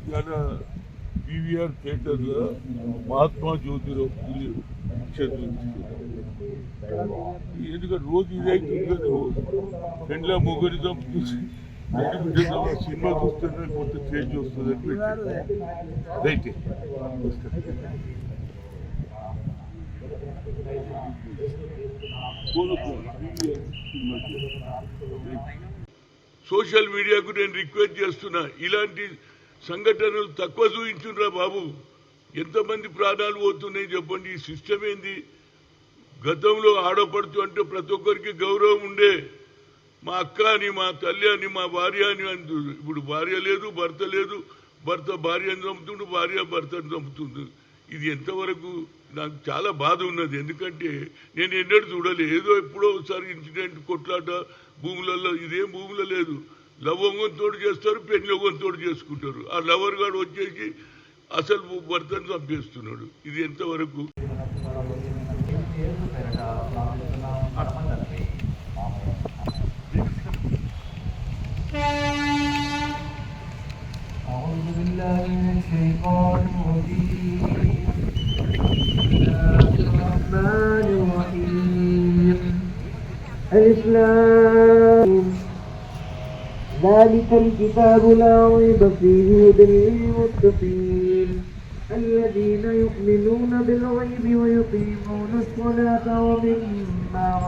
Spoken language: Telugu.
ఇవాళ పీవీఆర్ థియేటర్లో మహాత్మా జ్యోతిరావు పూలే పిక్చర్ ఎందుకంటే రోజు ఇదైతుంది కదా రోజు పెండ్ల మొగరి చంపుతుంది సినిమా చూస్తుంటే కొంత చేంజ్ వస్తుంది అని రైతే సోషల్ మీడియాకు నేను రిక్వెస్ట్ చేస్తున్నా ఇలాంటి సంఘటనలు తక్కువ చూపించురా బాబు. ఎంతమంది ప్రాణాలు పోతున్నాయి చెప్పండి? ఈ సిస్టమ్ ఏంది? గతంలో ఆడపడుతూ అంటే ప్రతి ఒక్కరికి గౌరవం ఉండే మా అక్క అని మా తల్లి అని మా భార్య అని అంటు ఇప్పుడు భార్య లేదు భర్త లేదు. భర్త భార్యను చంపుతుండు భార్య భర్తను చంపుతుంది ఇది ఎంతవరకు నాకు చాలా బాధ ఉన్నది. ఎందుకంటే నేను ఎన్నడూ చూడలే. ఏదో ఎప్పుడో ఒకసారి ఇన్సిడెంట్ కొట్లాట భూములలో ఇదేం భూములో లేదు. లవంగంతో చేస్తారు పెళ్ళొగంతోడు చేసుకుంటారు. ఆ లవర్ గాడు వచ్చేసి అసలు భర్తను చంపేస్తున్నాడు ఇది ఎంతవరకు أعوذ بالله من الشيطان الرجيم بسم الله الرحمن الرحيم الإسلام ذلك الكتاب لا ريب فيه هدى للمتقين الذين يؤمنون بالغيب ويقيمون الصلاة ومما